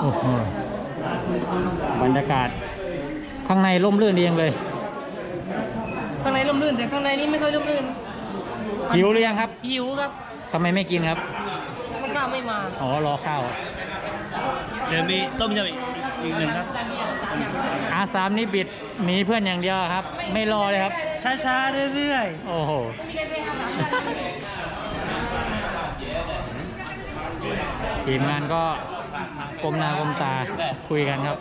โอ้โหบรรยากาศ ข้างในร่มรื่นดีจังเลยข้างในร่มรื่นแต่ข้างในนี้ไม่ค่อยร่มรื่นหิวหรือยังครับหิวครับทำไมไม่กินครับมันก้าวไม่มาอ๋อรอข้าวเดี๋ยวมีต้มยำอีกอีกหนึ่งครับ อาสามนี่บิดหนีเพื่อนอย่างเดียวครับ ไม่รอเลยครับ ช้าๆเรื่อยโอ้โหทีมงานก็ กลมหน้ากลมตาคุยกันครับ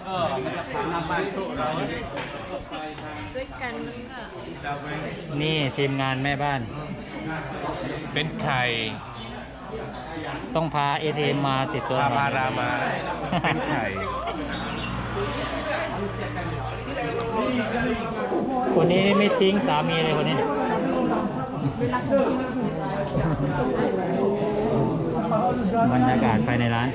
ด้วยกันนี่ทีมงานแม่บ้านๆเป็นไข่ต้องพาเอทมมาติดตัวพาพารามา เป็นไข่คนนี้ไม่ทิ้งสามีเลยคนนี้ บรรยากาศภายในร้าน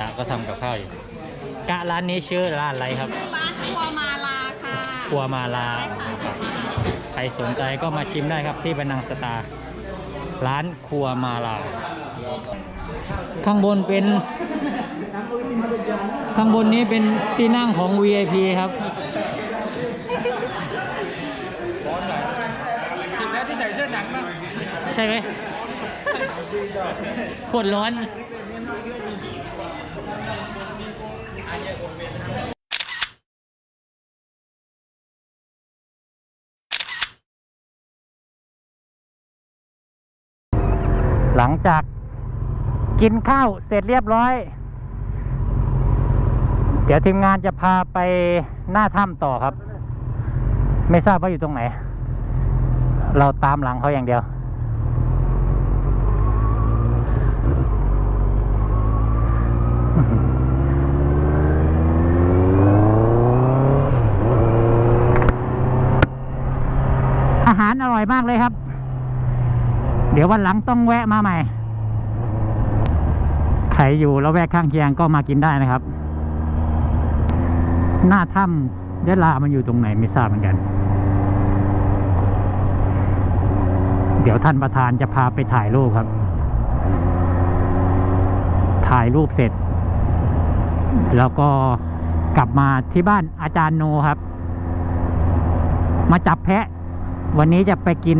กะก็ทำกับข้าวอยู่กะร้านนี้ชื่อร้านอะไรครับ ร้านครัวมาลาค่ะครัวมาลาครับใครสนใจก็มาชิมได้ครับที่บันนังสตาร์ร้านครัวมาลา ข้างบนเป็น ข้างบนนี้เป็นที่นั่งของ VIP ครับ แล้วที่ใส่เสื้อหนังมั้ง ใช่ไหมโคตรร้อน หลังจากกินข้าวเสร็จเรียบร้อย เดี๋ยวทีมงานจะพาไปหน้าถ้ำต่อครับ ไม่ทราบว่าอยู่ตรงไหน เราตามหลังเขาอย่างเดียว อร่อยมากเลยครับ เดี๋ยววันหลังต้องแวะมาใหม่ ใครอยู่แล้วแวกข้างเคียงก็มากินได้นะครับ หน้าถ้ำยะลามันอยู่ตรงไหนไม่ทราบเหมือนกัน เดี๋ยวท่านประธานจะพาไปถ่ายรูปครับ ถ่ายรูปเสร็จ แล้วก็กลับมาที่บ้านอาจารย์โนครับ มาจับแพะ วันนี้จะไปกิน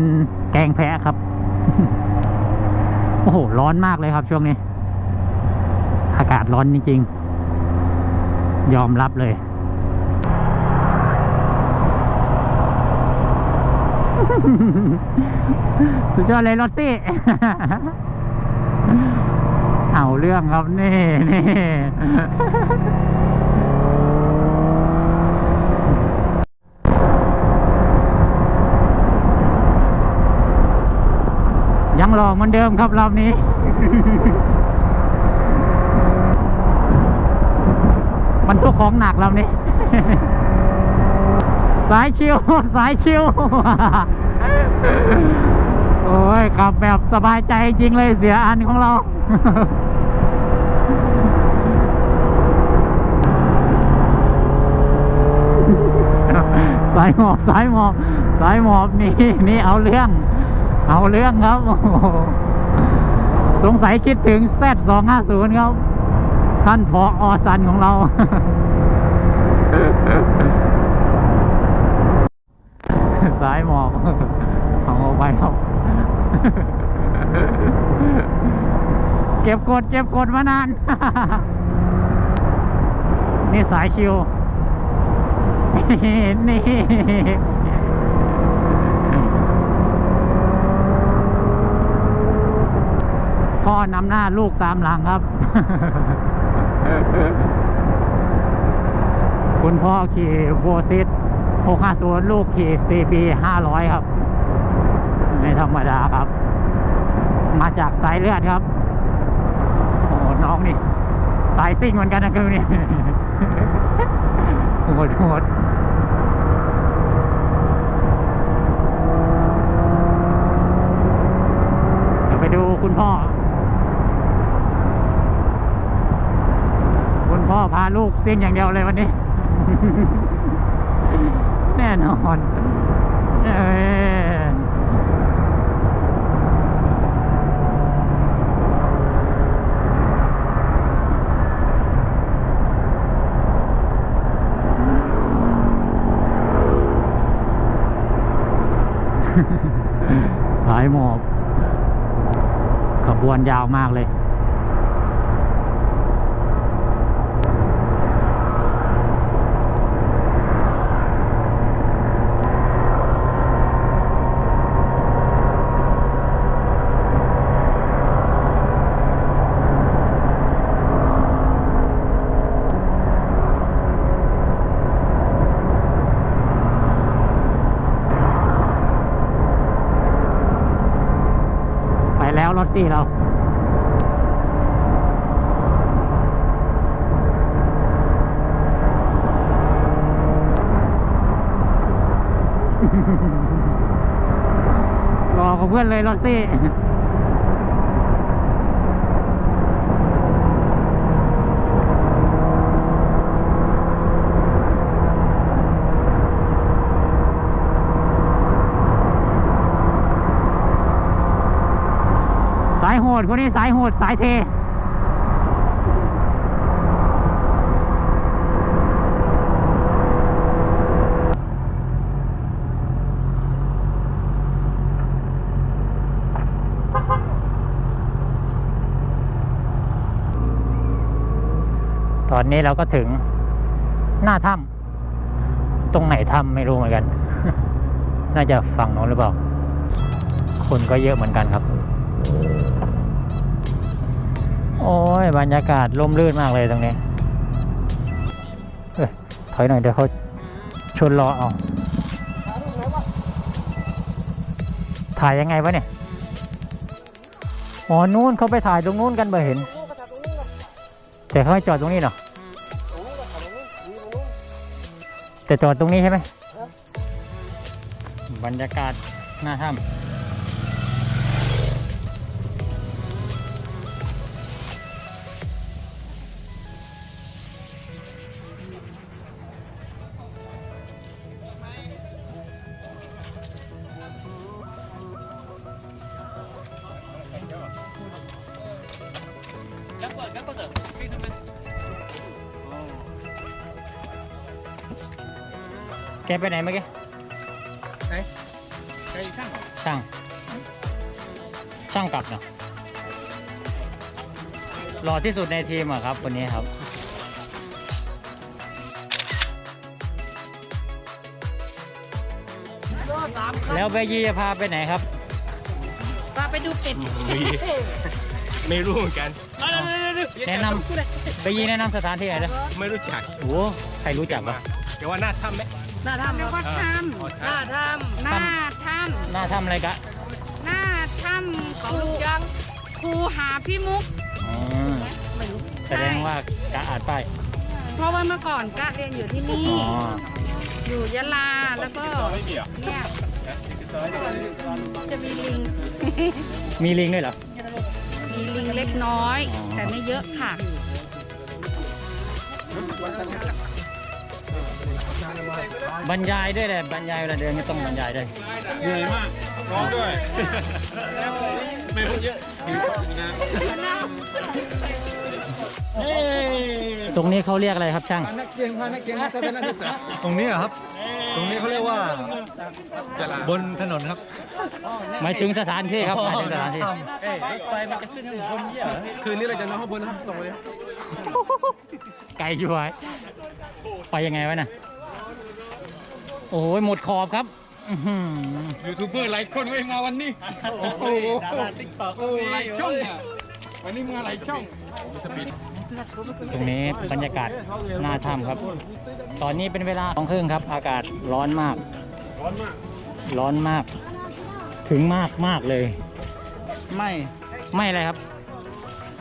แกงแพะครับ โอ้โห ร้อนมากเลยครับช่วงนี้ อากาศร้อนจริงๆ ยอมรับเลย สุดยอดเลยรถซี่เอาเรื่องครับ นี่นี่ ยังหลอกเหมือนเดิมครับรอบนี้ มันทุกของหนักลำนี้ สายชิวสายชิวโอ้ยขับแบบสบายใจจริงเลยเสียอันของเราสายหมอบสายหมอบสายหมอบนี่นี่เอาเรื่อง เอาเรื่องครับ สงสัยคิดถึง Z250 ครับ ท่านพออสันของเรา สายหมอบเอาออกไปครับ เก็บกดเก็บกดมานาน นี่สายชิวนี่ พ่อ นำหน้าลูกตามหลังครับ คุณพ่อขี่โบซิต650 ลูกขี่ CB 500 ครับ ไม่ธรรมดาครับ มาจากสายเลือดครับ โอ้น้องนี่ สายซิ่งเหมือนกันนะคือนี่โหดโหดเดี๋ยวไปดูคุณพ่อ พ่อพาลูกซิ่งอย่างเดียวเลยวันนี้ แน่นอนสายหมอบขบวนยาวมากเลย ซี่เรารอกับเพื่อนเลยรถซี่ สายโห ดคนนี้สายโหดสายเทตอนนี้เราก็ถึงหน้าถ้ำตรงไหนถ้ำไม่รู้เหมือนกัน น่าจะฝั่งโน้นหรือเปล่า คนก็เยอะเหมือนกันครับ อ้ยบรรยากาศร่มรื่นมากเลยตรงนี้เอ้ยถอยหน่อยเดี๋ยวเขาชนรอเอาถ่ายยังไงวะเนี่ยอ๋อนู้นเขาไปถ่ายตรงนู้นกันเบอเห็น แต่เขาให้จอดตรงนี้เนาะแต่จอดตรงนี้ใช่ไหมบรรยากาศหน้าถ้ำ แกไปไหนเมื่อกี้ไหนใครช่างเหรอช่าง ช่างกลับเนาะหล่อที่สุดในทีมอะครับคนนี้ครับแล้วเบยีจะพาไปไหนครับ พาไปดูเป็ด ไม่รู้เหมือนกันแนะนำเบยีแนะนำสถานที่ไหนนะไม่รู้จักโอ้ใครรู้จักวะ เดี๋ยวว่าหน้าถ้ำไหมหน้าถ้ำเรียกว่าถ้หน้าถ้ำหน้าถ้หน้าทำอะไรกะำหน้าถ้ำำคของรูลูกยังครูหาพี่มุก อ๋อแสดงว่ากะอ่านป้ายเพราะว่าเมื่อก่อนกะเรียนอยู่ที่นี่ อ๋ออยู่ยะลาแล้วก็ไม่มีเหรอเนี่ยจะมีลิง มีลิงด้วยเหรอ มีลิงเล็กน้อยอ๋อแต่ไม่เยอะค่ะ บรรยายด้วยเลยบรรยายเวลาเดินไม่ต้องบรรยายด้วยเหนื่อยมากร้องด้วย ไม่พูดเยอะเฮ้ยตรงนี้เขาเรียกอะไรครับช่าง นักเรียนพานักเรียนนักทัศนศึกษาตรงนี้อะครับ ตรงนี้เขาเรียกว่าบนถนนครับหมายถึงสถานที่ครับหมายถึงสถานที่คืนนี้เราจะนอนข้างบนนะครับส่งเลย ไกลอยู่ไว้ไปยังไงวะน่ะ โอ้ยหมดขอบครับอื้อหือยูทูบเบอร์หลายคนเว้ยมาวันนี้ โอ้โหดาราติ๊กต็อกหลายช่องอะวันนี้มาหลายช่องตรงนี้บรรยากาศน่าทำครับ ตอนนี้เป็นเวลาสองครึ่งครับ อากาศร้อนมาก ร้อนมาก ร้อนมาก ถึงมากมากเลย ไม่ ไม่อะไรครับ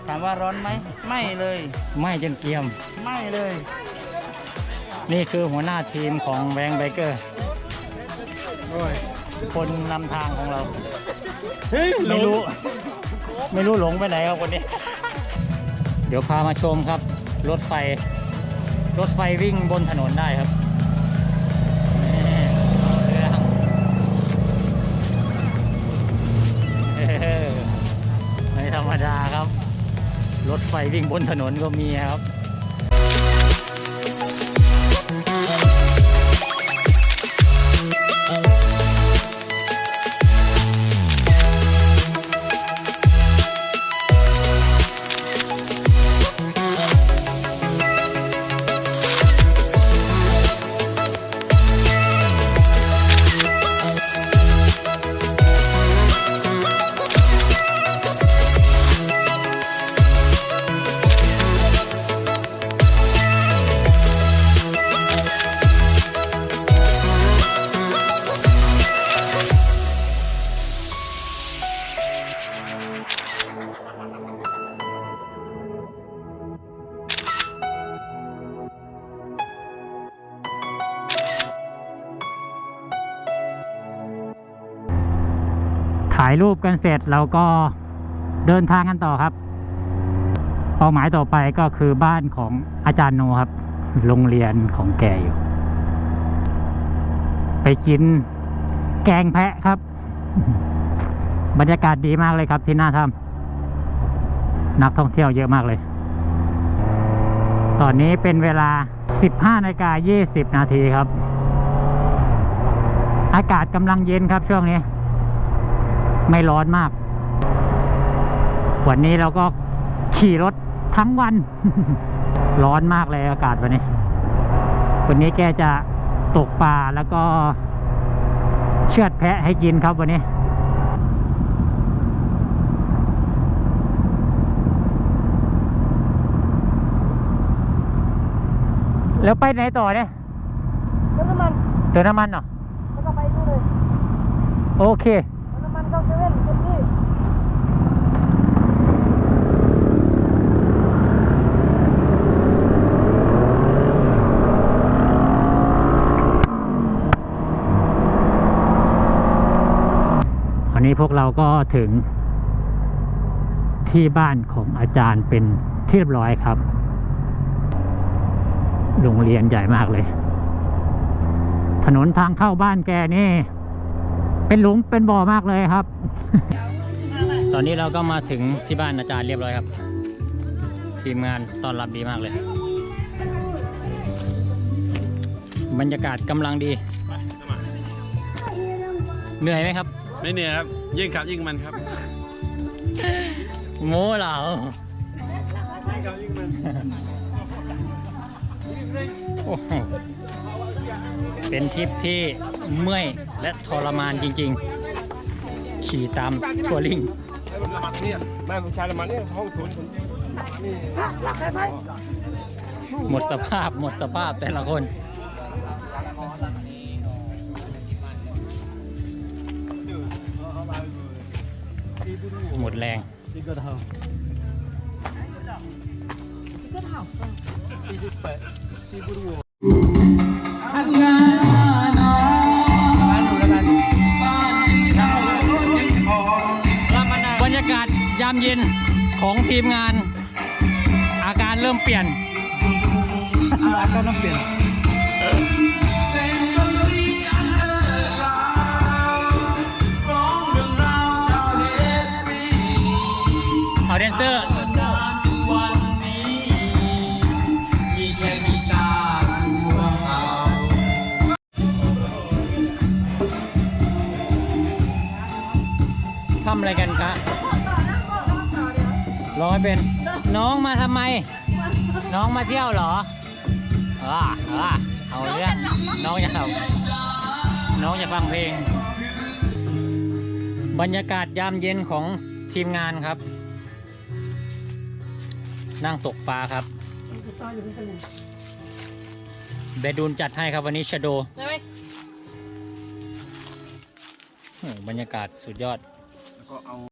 ถามว่าร้อนไหมไม่เลยไม่จนเกรียม ไม่เลย นี่คือหัวหน้าทีมของแบงค์ไบเกอร์คนนำทางของเราไม่รู้ ไม่รู้หลงไปไหนครับคนนี้ เดี๋ยวพามาชมครับ รถไฟ รถไฟวิ่งบนถนนได้ครับนี่เรื่องเออไม่ธรรมดาครับ รถไฟวิ่งบนถนนก็มีครับายรูปกันเสร็จเราก็เดินทางกันต่อครับเป้าหมายต่อไปก็คือบ้านของอาจารย์โนครับ โรงเรียนของแกอยู่ ไปกินแกงแพะครับ บรรยากาศดีมากเลยครับที่หน้าถ้ำนักท่องเที่ยวเยอะมากเลย ตอนนี้เป็นเวลา 15นาฬิกา20 นาทีครับ อากาศกำลังเย็นครับช่วงนี้ ไม่ร้อนมาก วันนี้เราก็ขี่รถทั้งวัน ร้อนมากเลยอากาศวันนี้ วันนี้แกจะตกปลาแล้วก็เชือดแพะให้กินครับวันนี้แล้วไปไหนต่อเนี่ยแล้วน้ำมันเติมน้ำมันเหรอแล้วก็ไปนู่นเลย โอเค แล้วน้ำมันเข้าเซเว่นตรงนี้ วั นี้พวกเราก็ถึงที่บ้านของอาจารย์เป็นที่เรียบร้อยครับ โรงเรียนใหญ่มากเลย ถนนทางเข้าบ้านแกนี่ เป็นหลุมเป็นบ่อมากเลยครับ ตอนนี้เราก็มาถึงที่บ้านอาจารย์เรียบร้อยครับ ทีมงานต้อนรับดีมากเลย บรรยากาศกำลังดี เหนื่อยไหมครับ ไม่เหนื่อยครับ ยิ่งขับยิ่งมันครับ โม้เหราโอ้โหเป็นทริปที่เมื่อยและทรมานจริงๆ ขี่ตามทัวริง แม่ผมชายละมันเนี่ยห้องทุนหมดสภาพหมดสภาพแต่ละคน หมดแรงบรรยากาศยามเย็นของทีมงาน อาการเริ่มเปลี่ยนอาการเริ่มเปลี่ยน ทำอะไรกันคะรอให้เป็น น้องมาทำไม น้องมาเที่ยวเหรอเออเออเอาเรื่องน้องจะเอาน้องจะฟังเพลง บรรยากาศยามเย็นของทีมงานครับ นั่งตกปลาครับเบดูนจัดให้ครับวันนี้ชโดได้ไหมโอ้โหบรรยากาศสุดยอด po ang